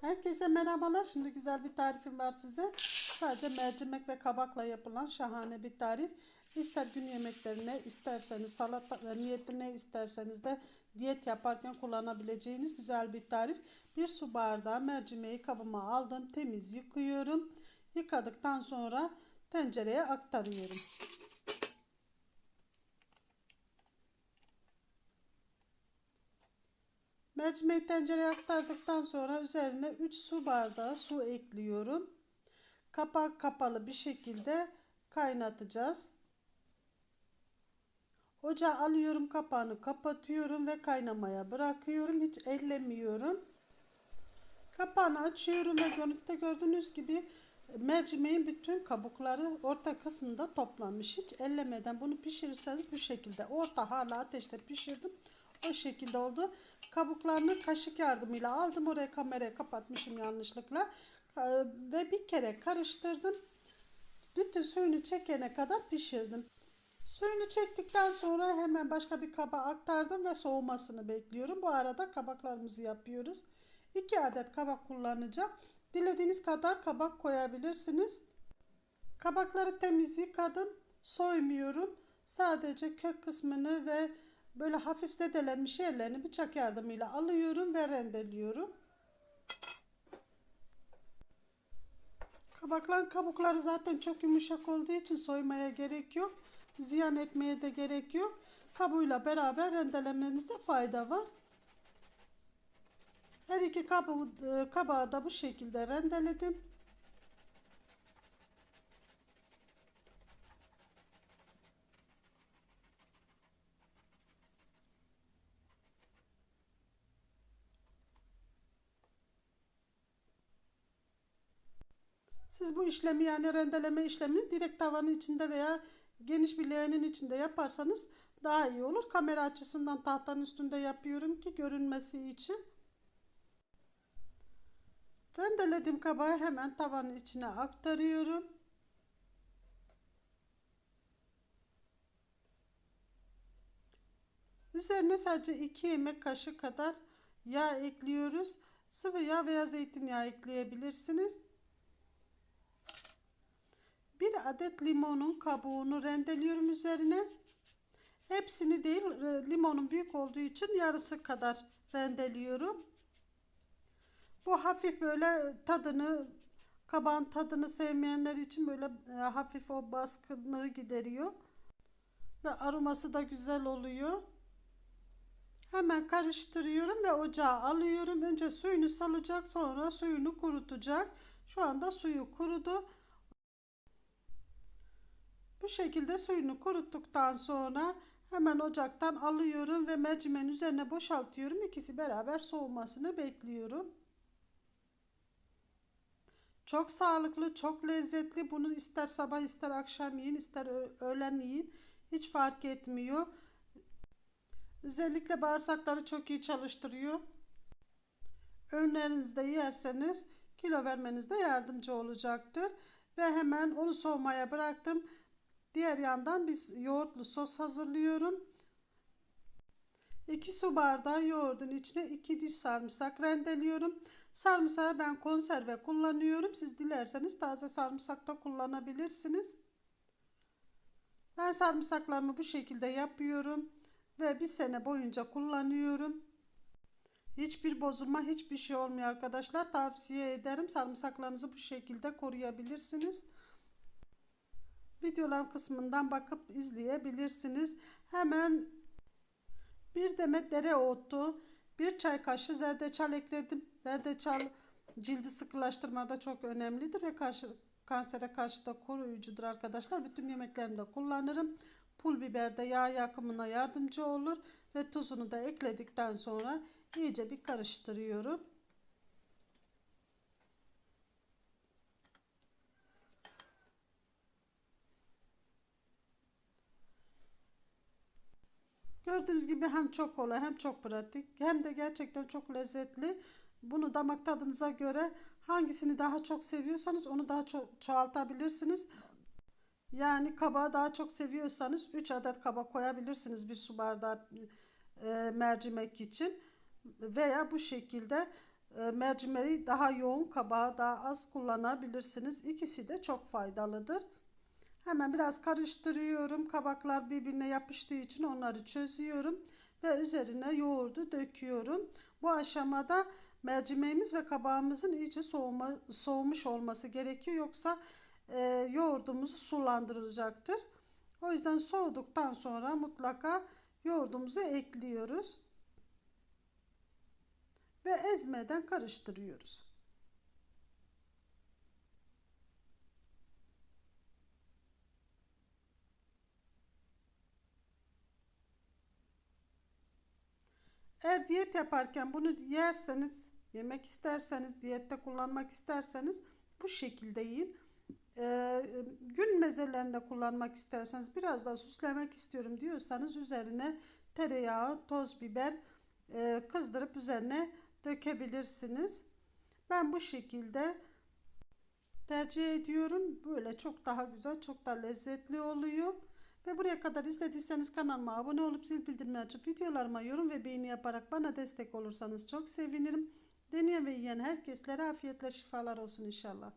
Herkese merhabalar. Şimdi güzel bir tarifim var size. Sadece mercimek ve kabakla yapılan şahane bir tarif. İster gün yemeklerine, isterseniz salata niyetine isterseniz de diyet yaparken kullanabileceğiniz güzel bir tarif. Bir su bardağı mercimeği kabıma aldım. Temiz yıkıyorum. Yıkadıktan sonra tencereye aktarıyorum. Mercimeği tencereye aktardıktan sonra üzerine 3 su bardağı su ekliyorum. Kapak kapalı bir şekilde kaynatacağız. Ocağa alıyorum kapağını kapatıyorum ve kaynamaya bırakıyorum. Hiç ellemiyorum. Kapağını açıyorum ve görüntüde gördüğünüz gibi mercimeğin bütün kabukları orta kısmında toplanmış. Hiç ellemeden bunu pişirirseniz bu şekilde orta hala ateşte pişirdim. O şekilde oldu. Kabuklarını kaşık yardımıyla aldım. Oraya kamerayı kapatmışım yanlışlıkla. Ve bir kere karıştırdım. Bütün suyunu çekene kadar pişirdim. Suyunu çektikten sonra hemen başka bir kaba aktardım ve soğumasını bekliyorum. Bu arada kabaklarımızı yapıyoruz. 2 adet kabak kullanacağım. Dilediğiniz kadar kabak koyabilirsiniz. Kabakları temiz yıkadım. Soymuyorum. Sadece kök kısmını ve böyle hafif zedelenmiş yerlerini bıçak yardımıyla alıyorum ve rendeliyorum. Kabakların kabukları zaten çok yumuşak olduğu için soymaya gerek yok. Ziyan etmeye de gerek yok. Kabuğuyla beraber rendelemenizde fayda var. Her iki kabuğu, kabağı da bu şekilde rendeledim. Siz bu işlemi yani rendeleme işlemini direkt tavanın içinde veya geniş bir leğenin içinde yaparsanız daha iyi olur. Kamera açısından tahtanın üstünde yapıyorum ki görünmesi için. Rendelediğim kabağı hemen tavanın içine aktarıyorum. Üzerine sadece 2 yemek kaşığı kadar yağ ekliyoruz. Sıvı yağ veya zeytinyağı ekleyebilirsiniz. Bir adet limonun kabuğunu rendeliyorum üzerine. Hepsini değil limonun büyük olduğu için yarısı kadar rendeliyorum. Bu hafif böyle tadını kabağın tadını sevmeyenler için böyle e, hafif o baskınlığı gideriyor. Ve aroması da güzel oluyor. Hemen karıştırıyorum ve ocağa alıyorum. Önce suyunu salacak sonra suyunu kurutacak. Şu anda suyu kurudu. Bu şekilde suyunu kuruttuktan sonra hemen ocaktan alıyorum ve mercimeğin üzerine boşaltıyorum. İkisi beraber soğumasını bekliyorum. Çok sağlıklı, çok lezzetli. Bunu ister sabah ister akşam yiyin, ister öğlen yiyin. Hiç fark etmiyor. Özellikle bağırsakları çok iyi çalıştırıyor. Öğünlerinizde yerseniz kilo vermenizde yardımcı olacaktır. Ve hemen onu soğumaya bıraktım. Diğer yandan bir yoğurtlu sos hazırlıyorum. 2 su bardağı yoğurdun içine 2 diş sarımsak rendeliyorum. Sarımsağı ben konserve kullanıyorum. Siz dilerseniz taze sarımsak da kullanabilirsiniz. Ben sarımsaklarımı bu şekilde yapıyorum ve bir sene boyunca kullanıyorum. Hiçbir bozulma, hiçbir şey olmuyor arkadaşlar. Tavsiye ederim. Sarımsaklarınızı bu şekilde koruyabilirsiniz. Videolar kısmından bakıp izleyebilirsiniz. Hemen bir demet dereotu, bir çay kaşığı zerdeçal ekledim. Zerdeçal cildi sıkılaştırmada çok önemlidir ve karşı, kansere karşı da koruyucudur arkadaşlar. Bütün yemeklerimde kullanırım. Pul biber de yağ yakımına yardımcı olur ve tuzunu da ekledikten sonra iyice bir karıştırıyorum. Gördüğünüz gibi hem çok kolay hem çok pratik hem de gerçekten çok lezzetli. Bunu damak tadınıza göre hangisini daha çok seviyorsanız onu daha çok çoğaltabilirsiniz. Yani kabağı daha çok seviyorsanız 3 adet kabak koyabilirsiniz bir su bardağı e, mercimek için. Veya bu şekilde e, mercimeği daha yoğun kabağı daha az kullanabilirsiniz. İkisi de çok faydalıdır. Hemen biraz karıştırıyorum. Kabaklar birbirine yapıştığı için onları çözüyorum ve üzerine yoğurdu döküyorum. Bu aşamada mercimeğimiz ve kabağımızın iyice soğuma, soğumuş olması gerekiyor. Yoksa e, yoğurdumuzu sulandırılacaktır. O yüzden soğuduktan sonra mutlaka yoğurdumuzu ekliyoruz. Ve ezmeden karıştırıyoruz. Eğer diyet yaparken bunu yerseniz, yemek isterseniz, diyette kullanmak isterseniz bu şekilde yiyin. Ee, gün mezelerinde kullanmak isterseniz biraz daha süslemek istiyorum diyorsanız üzerine tereyağı, toz biber e, kızdırıp üzerine dökebilirsiniz. Ben bu şekilde tercih ediyorum. Böyle çok daha güzel, çok daha lezzetli oluyor. Ve buraya kadar izlediyseniz kanalıma abone olup zil bildirimleri açıp videolarıma yorum ve beğeni yaparak bana destek olursanız çok sevinirim. Deneyen ve yiyen herkeslere afiyetle şifalar olsun inşallah.